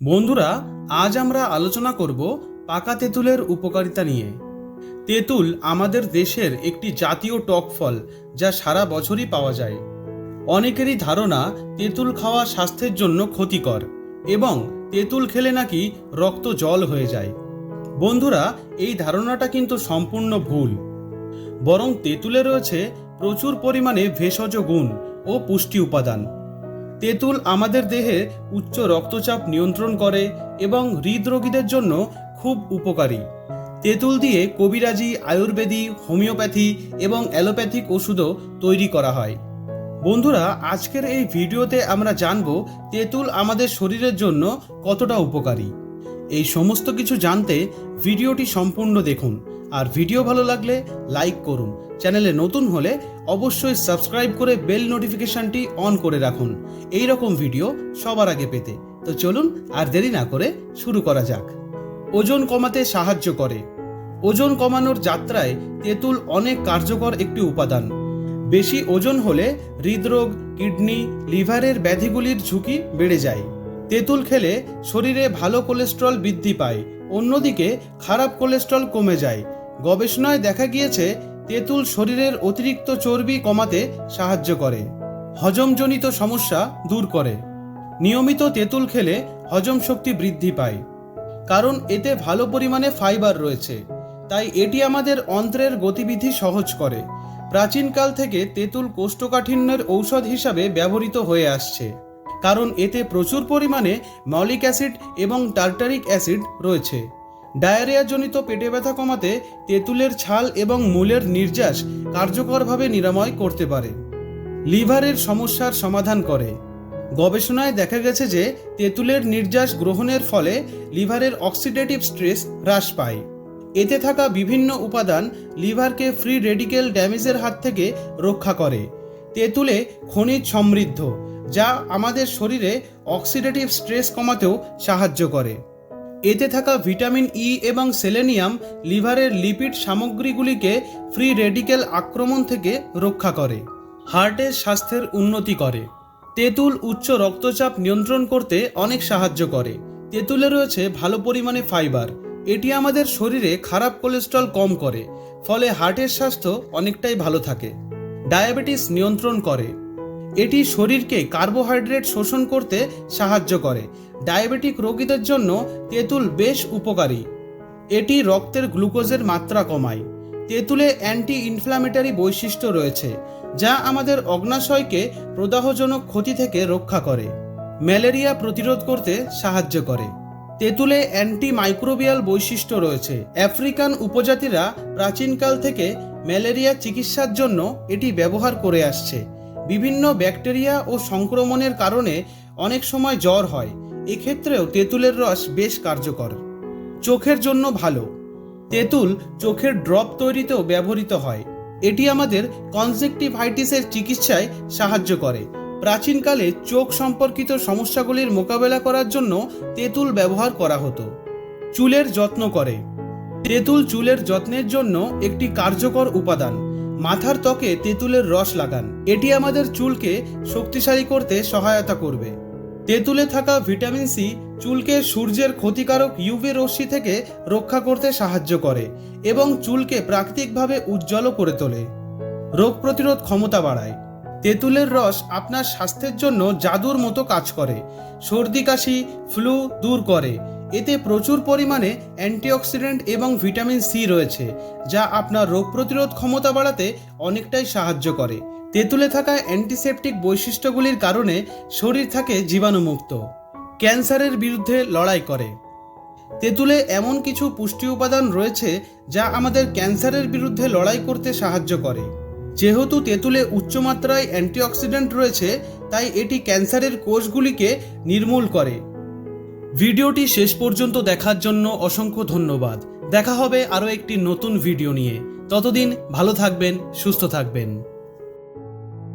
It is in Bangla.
বন্ধুরা, আজ আমরা আলোচনা করব পাকা তেঁতুলের উপকারিতা নিয়ে। তেঁতুল আমাদের দেশের একটি জাতীয় টক ফল যা সারা বছরই পাওয়া যায়। অনেকেরই ধারণা, তেঁতুল খাওয়া স্বাস্থ্যের জন্য ক্ষতিকর এবং তেঁতুল খেলে নাকি রক্ত জল হয়ে যায়। বন্ধুরা, এই ধারণাটা কিন্তু সম্পূর্ণ ভুল। বরং তেঁতুলে রয়েছে প্রচুর পরিমাণে ভেষজ গুণ ও পুষ্টি উপাদান। তেঁতুল আমাদের দেহে উচ্চ রক্তচাপ নিয়ন্ত্রণ করে এবং হৃদরোগীদের জন্য খুব উপকারী। তেঁতুল দিয়ে কবিরাজি, আয়ুর্বেদী, হোমিওপ্যাথি এবং অ্যালোপ্যাথিক ওষুধও তৈরি করা হয়। বন্ধুরা, আজকের এই ভিডিওতে আমরা জানব তেঁতুল আমাদের শরীরের জন্য কতটা উপকারী। এই সমস্ত কিছু জানতে ভিডিওটি সম্পূর্ণ দেখুন। আর ভিডিও ভালো লাগলে লাইক করুন। চ্যানেলে নতুন হলে অবশ্যই সাবস্ক্রাইব করে বেল নোটিফিকেশনটি অন করে রাখুন। এই রকম ভিডিও সবার আগে পেতে। তো চলুন আর দেরি না করে শুরু করা যাক। ওজন কমাতে সাহায্য করে। ওজন কমানোর যাত্রায় তেঁতুল অনেক কার্যকর একটি উপাদান। বেশি ওজন হলে হৃদরোগ, কিডনি, লিভারের ব্যাধিগুলির ঝুঁকি বেড়ে যায়। তেঁতুল খেলে শরীরে ভালো কোলেস্ট্রল বৃদ্ধি পায়। অন্যদিকে খারাপ কোলেস্ট্রল কমে যায়। গবেষণায় দেখা গিয়েছে, তেঁতুল শরীরের অতিরিক্ত চর্বি কমাতে সাহায্য করে। হজমজনিত সমস্যা দূর করে। নিয়মিত তেঁতুল খেলে হজম শক্তি বৃদ্ধি পায়। কারণ এতে ভালো পরিমাণে ফাইবার রয়েছে। তাই এটি আমাদের অন্ত্রের গতিবিধি সহজ করে। প্রাচীনকাল থেকে তেঁতুল কোষ্ঠকাঠিন্যের ঔষধ হিসাবে ব্যবহৃত হয়ে আসছে। কারণ এতে প্রচুর পরিমাণে মলিক অ্যাসিড এবং টার্টারিক অ্যাসিড রয়েছে। ডায়রিয়াজনিত পেটে ব্যথা কমাতে তেঁতুলের ছাল এবং মূলের নির্যাস কার্যকরভাবে নিরাময় করতে পারে। লিভারের সমস্যার সমাধান করে। গবেষণায় দেখা গেছে যে তেঁতুলের নির্যাস গ্রহণের ফলে লিভারের অক্সিডেটিভ স্ট্রেস হ্রাস পায়। এতে থাকা বিভিন্ন উপাদান লিভারকে ফ্রি রেডিকেল ড্যামেজের হাত থেকে রক্ষা করে। তেঁতুলে খনিজ সমৃদ্ধ, যা আমাদের শরীরে অক্সিডেটিভ স্ট্রেস কমাতেও সাহায্য করে। এতে থাকা ভিটামিন ই এবং সেলেনিয়াম, লিভারের লিপিড সামগ্রীগুলিকে ফ্রি রেডিকেল আক্রমণ থেকে রক্ষা করে, হার্টের স্বাস্থ্যের উন্নতি করে। তেঁতুল উচ্চ রক্তচাপ নিয়ন্ত্রণ করতে অনেক সাহায্য করে। তেঁতুলে রয়েছে ভালো পরিমাণে ফাইবার। এটি আমাদের শরীরে খারাপ কোলেস্ট্রল কম করে, ফলে হার্টের স্বাস্থ্য অনেকটাই ভালো থাকে। ডায়াবেটিস নিয়ন্ত্রণ করে। এটি শরীরকে কার্বোহাইড্রেট শোষণ করতে সাহায্য করে। ডায়াবেটিক রোগীদের জন্য তেঁতুল বেশ উপকারী। এটি রক্তের গ্লুকোজের মাত্রা কমায়। তেঁতুলে অ্যান্টি ইনফ্ল্যামেটারি বৈশিষ্ট্য রয়েছে, যা আমাদের অগ্নাশয়কে প্রদাহজনক ক্ষতি থেকে রক্ষা করে, ম্যালেরিয়া প্রতিরোধ করতে সাহায্য করে। তেঁতুলে অ্যান্টি মাইক্রোবিয়াল বৈশিষ্ট্য রয়েছে। আফ্রিকান উপজাতিরা প্রাচীনকাল থেকে ম্যালেরিয়া চিকিৎসার জন্য এটি ব্যবহার করে আসছে। বিভিন্ন ব্যাকটেরিয়া ও সংক্রমণের কারণে অনেক সময় জ্বর হয়। এক্ষেত্রেও তেঁতুলের রস বেশ কার্যকর। চোখের জন্য ভালো। তেঁতুল চোখের ড্রপ তৈরিতেও ব্যবহৃত হয়। এটি আমাদের কনজেক্টিভাইটিসের চিকিৎসায় সাহায্য করে। প্রাচীনকালে চোখ সম্পর্কিত সমস্যাগুলির মোকাবেলা করার জন্য তেঁতুল ব্যবহার করা হতো। চুলের যত্ন করে। তেঁতুল চুলের যত্নের জন্য একটি কার্যকর উপাদান। মাথার ত্বকে তেঁতুলের রস লাগান। এটি আমাদের চুলকে শক্তিশালী করতে সহায়তা করবে। তেঁতুলে থাকা ভিটামিন সি চুলকে সূর্যের ক্ষতিকারক ইউভি রশ্মি থেকে রক্ষা করতে সাহায্য করে এবং চুলকে প্রাকৃতিকভাবে উজ্জ্বলও করে তোলে। রোগ প্রতিরোধ ক্ষমতা বাড়ায়। তেঁতুলের রস আপনার স্বাস্থ্যের জন্য জাদুর মতো কাজ করে। সর্দি, কাশি, ফ্লু দূর করে। এতে প্রচুর পরিমাণে অ্যান্টিঅক্সিডেন্ট এবং ভিটামিন সি রয়েছে, যা আপনার রোগ প্রতিরোধ ক্ষমতা বাড়াতে অনেকটাই সাহায্য করে। তেঁতুলে থাকা অ্যান্টিসেপটিক বৈশিষ্ট্যগুলির কারণে শরীর থাকে জীবাণুমুক্ত, ক্যান্সারের বিরুদ্ধে লড়াই করে। তেঁতুলে এমন কিছু পুষ্টি উপাদান রয়েছে, যা আমাদের ক্যান্সারের বিরুদ্ধে লড়াই করতে সাহায্য করে। যেহেতু তেঁতুলে উচ্চমাত্রায় অ্যান্টিঅক্সিডেন্ট রয়েছে, তাই এটি ক্যান্সারের কোষগুলিকে নির্মূল করে। ভিডিওটি শেষ পর্যন্ত দেখার জন্য অসংখ্য ধন্যবাদ। দেখা হবে আরও একটি নতুন ভিডিও নিয়ে। ততদিন ভালো থাকবেন, সুস্থ থাকবেন।